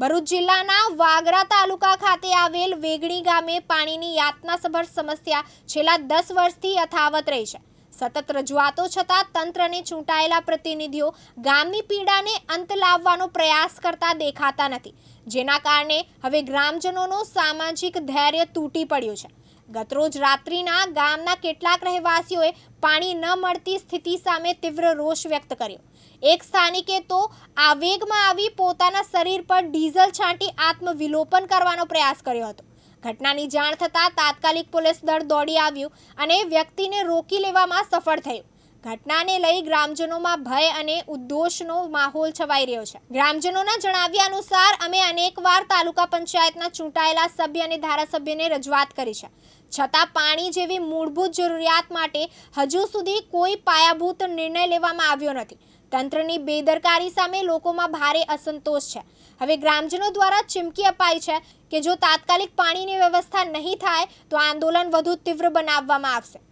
ભરૂચ જિલ્લાના વાગરા તાલુકા ખાતે આવેલ વેગણી ગામે પાણીની યાતનાસભર સમસ્યા છેલ્લા દસ વર્ષથી યથાવત રહી છે. સતત રજૂઆતો છતાં તંત્રને ચૂંટાયેલા પ્રતિનિધિઓ ગામની પીડાને અંત લાવવાનો પ્રયાસ કરતા દેખાતા નથી. જેના કારણે હવે ગ્રામજનોનો સામાજિક ધૈર્ય તૂટી પડ્યું છે. ગતરોજ રાત્રિના ગામના કેટલાક રહેવાસીઓએ પાણી ન મળતી સ્થિતિ સામે તીવ્ર રોષ વ્યક્ત કર્યો. એક સ્થાનિકે તો આવેગમાં આવી પોતાના શરીર પર ડીઝલ છાંટી આત્મવિલોપન કરવાનો પ્રયાસ કર્યો હતો. ઘટનાની જાણ થતાં તાત્કાલિક પોલીસ દળ દોડી આવ્યું અને વ્યક્તિને રોકી લેવામાં સફળ થયું. ઘટનાને લઈ ગ્રામજનોમાં ભય અને ઉદ્દોષનો માહોલ છવાઈ રહ્યો છે. ગ્રામજનોના જણાવ્યા અનુસાર, અમે અનેકવાર તાલુકા પંચાયતના ચૂંટાયેલા સભ્ય અને ધારાસભ્યને રજૂઆત કરી છે. છતાં પાણી જેવી મૂળભૂત જરૂરિયાત માટે હજુ સુધી કોઈ પાયાભૂત નિર્ણય લેવામાં આવ્યો નથી. તંત્રની બેદરકારી સામે લોકોમાં ભારે અસંતોષ છે. હવે ગ્રામજનો દ્વારા ચીમકી અપાઈ છે કે જો તાત્કાલિક પાણીની વ્યવસ્થા નહીં થાય, તો આંદોલન વધુ તીવ્ર બનાવવામાં આવશે.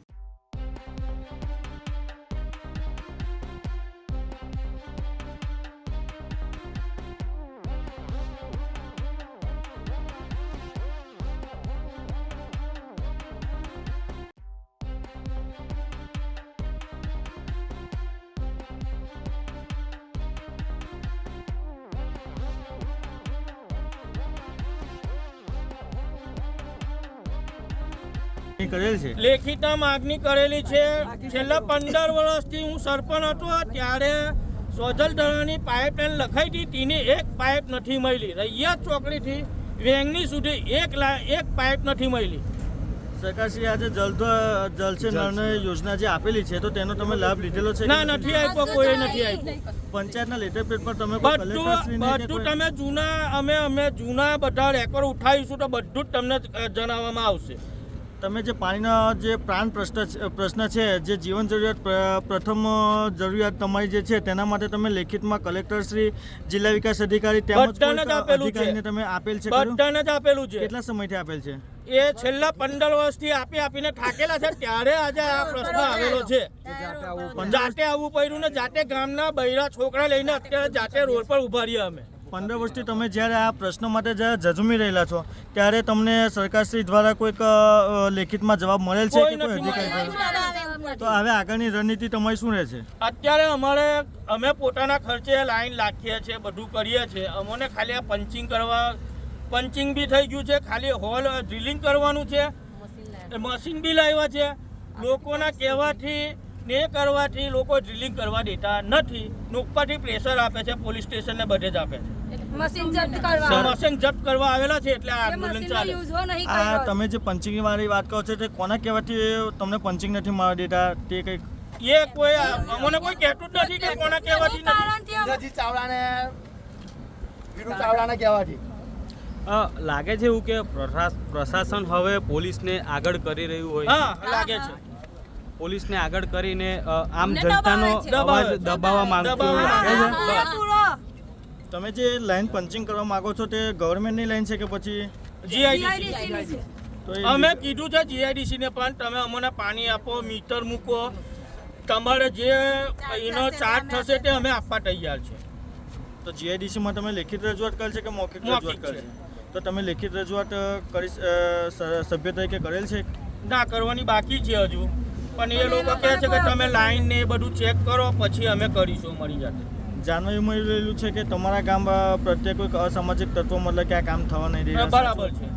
કરેલ છે. લેખિતમાં માગણી કરેલી છે. છેલ્લા પંદર વર્ષથી હું સરપંચ હતો. ત્યારે સોજલ દળાની પાઇપલાઇન લખાઈ હતી. તેની એક પાઇપ નથી મળી. રૈયા ચોકડીથી વેંગની સુધી એક એક પાઇપ નથી મળી. સરકારશ્રી આજે જલ જલસે જલ નળ યોજના જે આપેલી છે તો તેનો તમે લાભ લીધેલો છે ના નથી આપ્યો કોઈ નથી આપ્યો. પંચાયતના લેટર પેડ પર તમે બધું બધું તમે જૂના અમે અમે જૂના બધા રેકોર્ડ ઉઠાવીશું તો બધું જ તમને જણાવવામાં આવશે. તમે જે પાણીનો જે પ્રાણ પ્રશ્ન છે- પ્રશ્ન છે જે જીવન જરૂરિયાત પ્રથમ જરૂરિયાત તમારી જે છે તેના માટે તમે લેખિતમાં કલેક્ટરશ્રી જિલ્લા વિકાસ અધિકારી તેમજ જ આપેલું છે. અધિકારીને તમે આપેલ છે બધાને જ આપેલું છે. કેટલા સમયથી આપેલ છે? એ છેલ્લા પંદર વર્ષથી આપી આપીને થાકેલા છે. ત્યારે આજે આ પ્રશ્ન આવેલો છે. જાતે આવવું પડ્યું ને જાતે ગામના બૈરા છોકરા લઈને અત્યારે જાતે રોડ પર ઊભા રહ્યા અમે. પંદર વર્ષથી તમે જ્યારે આ પ્રશ્ન માટે જ્યારે ઝઝુમી રહેલા છો ત્યારે તમને સરકારશ્રી દ્વારા કોઈક લેખિતમાં જવાબ મળેલ છે કે કોઈ અધિકારી તો હવે આગળની રણનીતિ તમારી શું રહેશે? અત્યારે અમારે અમે પોતાના ખર્ચે લાઈન લાખીએ છીએ બધું કરીએ છીએ. અમને ખાલી આ પંચિંગ કરવા પંચિંગ બી થઈ ગયું છે ખાલી હોલ ડ્રિલિંગ કરવાનું છે. મશીન બી લાવ્યા છે. લોકોના કહેવાથી ને કરવાથી લોકો ડ્રિલિંગ કરવા દેતા નથી. ને ઉપરથી પ્રેશર આપે છે પોલીસ સ્ટેશનને બધે જ આપે છે. મશીન જપ્ત કરવા મશીન જપ્ત કરવા આવેલા છે એટલે આ આંદોલન ચાલે તમે જે પંચિંગ વાળી વાત કરો છો તે કોના કહેવાથી તમને પંચિંગ નથી મારવા દેતા તે કંઈક એ કોઈ અમને કોઈ કહેતું જ નથી કે કોના કહેવાથી નથી કારણથી ચાવડાને વીરુ ચાવડાને કહેવાથી લાગે છે એવું કે પ્રશા- પ્રશાસન હવે પોલીસને આગળ કરી રહ્યું હોય હા લાગે છે પોલીસને આગળ કરીને આમ જનતાનો અવાજ દબાવવા માંગતું એવું દબાવવા લાગે છે હા, પૂરો. તમે જે લાઈન પંચિંગ કરવા માંગો છો તે ગવર્મેન્ટની લાઈન છે કે પછી જીઆઈડીસી અમે કીધું છે જીઆઈડીસી ને પણ તમે અમને પાણી આપો મીટર મૂકો. તમારે જે એનો ચાર્જ થશે તે અમે આપવા તૈયાર છે. તો જીઆઈડીસીમાં તમે લેખિત રજૂઆત કરશે કે મૌખિક રજૂઆત કરશે તો તમે લેખિત રજૂઆત કરી સભ્ય તરીકે કરેલ છે? ના કરવાની બાકી છે હજુ. પણ એ લોકો કહે છે કે તમે લાઈન ને એ બધું ચેક કરો પછી અમે કરીશું મળી જાતે. જાણવા એવું મળી રહેલું છે કે તમારા ગામ પ્રત્યે કોઈક અસામાજિક તત્વો મતલબ કે આ કામ થવા નહીં દે બરાબર છે.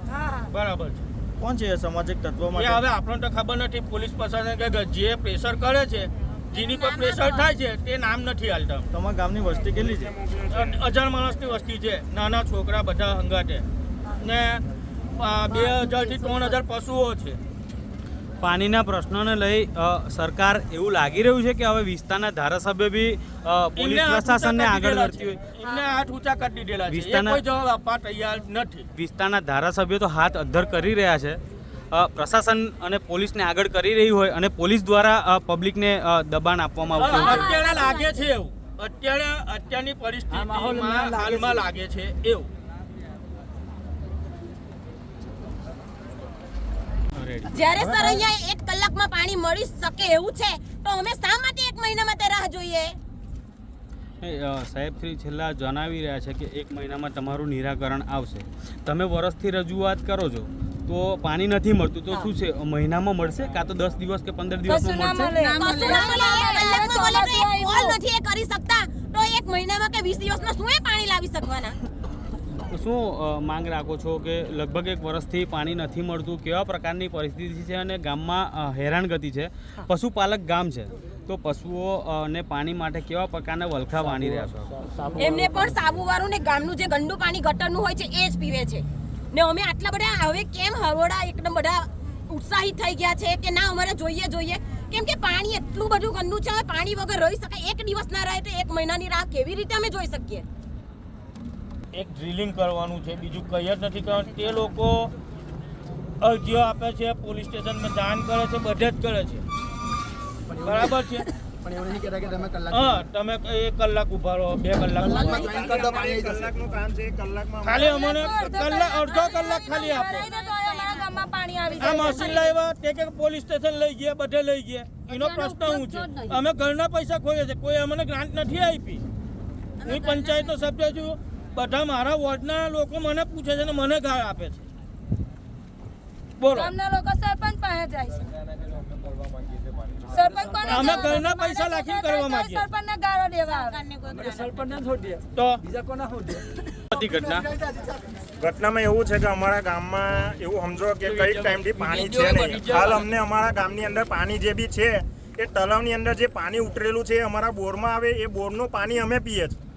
બરાબર છે. કોણ છે એ સામાજિક તત્વો માટે? હવે આપણને તો ખબર નથી. પોલીસ પ્રશાસન કે જે પ્રેશર કરે છે જેની પર પ્રેશર થાય છે તે નામ નથી હાલતા. તમારા ગામની વસ્તી કેટલી છે? હજાર માણસની વસ્તી છે. નાના છોકરા બધા હંગાટે ને બે હજારથી ત્રણ હજાર પશુઓ છે. પાણીના પ્રશ્નોને લઈ સરકાર એવું લાગી રહ્યું છે કે હવે વિસ્તારના ધારાસભ્ય બી પોલીસ પ્રશાસનને આગળ વધતી હોય. એમને હાથ ઊંચા કરી દીધેલા છે. વિસ્તારના- જવાબ આપવા તૈયાર નથી. વિસ્તારના ધારાસભ્યો તો હાથ અદ્ધર કરી રહ્યા છે. પ્રશાસન અને પોલીસને આગળ કરી રહી હોય અને પોલીસ દ્વારા પબ્લિકને દબાણ આપવામાં આવતું હોય. અત્યારે લાગે છે એવું. અત્યારે અત્યારની પરિસ્થિતિમાં હાલમાં લાગે છે એવું. જ્યારે સર અહીંયા એક કલાકમાં પાણી મળી શકે એવું છે તો અમે શા માટે એક મહિના માટે રાહ જોઈએ? સાહેબ શ્રી છેલ્લા જણાવી રહ્યા છે કે એક મહિનામાં તમારું નિરાકરણ આવશે. તમે વર્ષથી રજૂઆત કરો છો તો પાણી નથી મળતું તો શું છે મહિનામાં મળશે કાં તો દસ દિવસ કે પંદર દિવસ દિવસમાં મળશે? કરી શકતા તો એક મહિનામાં કે વીસ દિવસમાં શું એ પાણી લાવી શકવાના? શું માંગ રાખો છો કે લગભગ એક વર્ષથી પાણી નથી મળતું? કેવા પ્રકારની પરિસ્થિતિ છે અને ગામમાં હેરાનગતિ છે? પશુપાલક ગામ છે. તો પશુઓ ને પાણી માટે કેવા પ્રકારના વલખા વાણી રહ્યા છો? એમને પણ સાબુ વાળું ને ગામનું જે ગંદુ પાણી ગટરનું હોય છે એ જ પીવે છે. ને અમે આટલા બધા હવે કેમ હરોડા એકદમ બધા ઉત્સાહિત થઈ ગયા છે કે ના અમારે જોઈએ જોઈએ. કેમ કે પાણી એટલું બધું ગંદુ છે પાણી વગર રહી શકાય. એક દિવસ ના રહે તો એક મહિનાની રાહ કેવી રીતે અમે જોઈ શકીએ? એક ડ્રિલિંગ કરવાનું છે. બીજું કંઈ જ નથી કરવાનું. તે લોકો અરજીઓ આપે છે પોલીસ સ્ટેશનમાં જાણ કરે છે બધે જ કરે છે. બરાબર છે? પણ એવું નહીં કહેતા કે તમે કલાક હા તમે એક કલાક ઊભા રહો બે કલાક ખાલી અમને કલાક અડધો કલાક ખાલી આપો. આ મશીન લાવ્યા તે કે પોલીસ સ્ટેશન લઈ ગયા બધે લઈ ગયા. એનો પ્રશ્ન શું છે? અમે ઘરના પૈસા ખોઈએ છે. કોઈ અમને ગ્રાન્ટ નથી આપી. હું પંચાયતનો સભ્ય છું. બધા મારા વોર્ડના લોકો મને પૂછે છે ને મને ગાળ આપે છે. બોલો. ગામના લોકો સરપંચ પાસે જાય છે. સરપંચ કોને અમે ઘરના પૈસા લાખીને કરવા માંગીએ. સરપંચને ગાળો દેવા આવે. તો? હતી ઘટના. ઘટનામાં એવું છે કે અમારા ગામમાં એવું સમજો કે કઈ ટાઈમથી પાણી છે નહીં. હાલ અમને અમારા ગામની અંદર પાણી જે બી છે એ તળાવની અંદર જે પાણી ઉતરેલું છે એ અમારા બોરમાં આવે એ બોરનું પાણી અમે પીએ છીએ.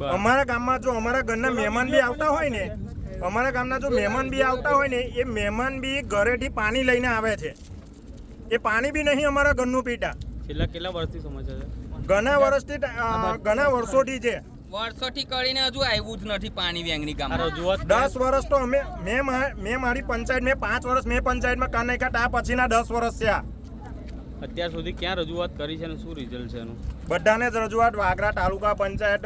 અમારા ગામમાં જો અમારા ઘરના મહેમાન બી આવતા હોય ને અમારા ગામના જો મહેમાન બી આવતા હોય ને એ મહેમાન બી ઘરેથી પાણી લઈને આવે છે. એ પાણી બી નહીં અમારા ઘરનું પીતા. છેલ્લા કેટલા વર્ષથી સમસ્યા છે? ઘણા વર્ષથી ઘણા વર્ષોથી છે. વર્ષોથી કરીને હજુ આવ્યું જ નથી પાણી વેંગણી આ ગામમાં દસ વર્ષ તો અમે મેં મા- મેં મારી પંચાયત મેં પાંચ વર્ષ મેં પંચાયતમાં કાન નાખ્યા તા પછીના દસ વર્ષ છે આ અત્યાર સુધી ક્યાં રજૂઆત કરી છે અને શું રિઝલ્ટ છે એનું? બધાને જ રજૂઆત વાગરા તાલુકા પંચાયત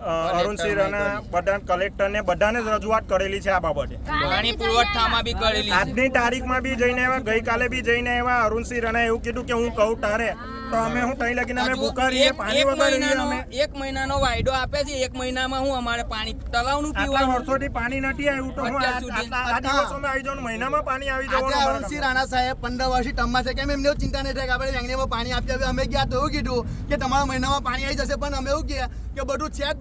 અ, સિંહ અને રાણા બધા કલેક્ટરને બધાને જ રજૂઆત કરેલી છે આ બાબતે. પાણી પુરવઠામાં બી કરેલી આજની તારીખમાં બી જઈને આવ્યા ગઈકાલે બી જઈને આવ્યા. અરુણસિંહ રાણાએ એવું કીધું કે હું કહું તારે. તો અમે હું તઈ લગીને અમે ભૂખારીએ પાણી વગર રહીએ અમે એક મહિનાનો વાયદો આપે છે. એક મહિનામાં હું અમારે પાણી તલાવનું પીવાનું વર્ષોથી પાણી નથી આવ્યું તો હું આ- દિવસોમાં આવી જવાનું મહિનામાં પાણી આવી આજે જવાનું અમારા અરુણસિંહ રાણા સાહેબ પંદર વર્ષથી ટર્મમાં છે. કેમ? એમને એવું ચિંતા નહીં થાય કે આપણે વેંગણીમાં પાણી આપીએ. અમે ગયા તો એવું કીધું કે તમારા મહિનામાં પાણી આવી જશે. પણ અમે એવું કહે કે બધું છે જ.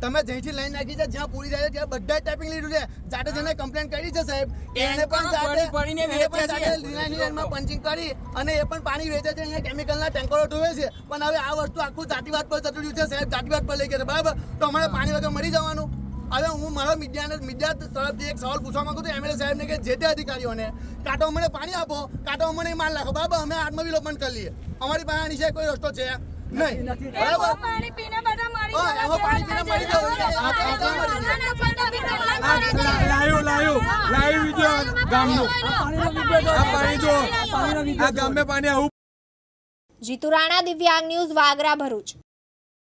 તમે જઈથી લઈ નાખી છે જ્યાં પૂરી થાય છે ત્યાં બધા ટાઈપિંગ લીધું છે. જાતે જેને કમ્પ્લેન કરી છે સાહેબ એને પણ જાતે પણ વેચે છે. લીલાની લાઈનમાં પંચિંગ કરી અને એ પણ પાણી વેચે છે. અહીંયા કેમિકલના ટેન્કરો ઢોવે છે. પણ હવે આ વસ્તુ આખું જાતિવાદ પર જતું રહ્યું છે સાહેબ. જાતિવાદ પર લઈ ગયા બરાબર? તો અમારે પાણી વગર મરી જવાનું. હવે હું મારા મીડિયાને મીડિયા તરફથી એક સવાલ પૂછવા માંગુ છું એમએલએ સાહેબને કે જે તે અધિકારીઓને કાં તો અમને પાણી આપો કાં તો અમને માલ નાખો. બાબા અમે આત્મવિલોપન કરી લઈએ. અમારી પાસે આની સિવાય કોઈ રસ્તો છે નહીં. બરાબર? પાણી પીને બધા મરી હા, ગયા એમાં પાણી પીને મરી જવું છે. આ તો આપણે મરી જવું. લાયો લાયો લાઈવ ગામનો આ પાણી જો આ ગામે પાણી આવું જીતુ દિવ્યાંગ ન્યૂઝ વાગરા ભરૂચ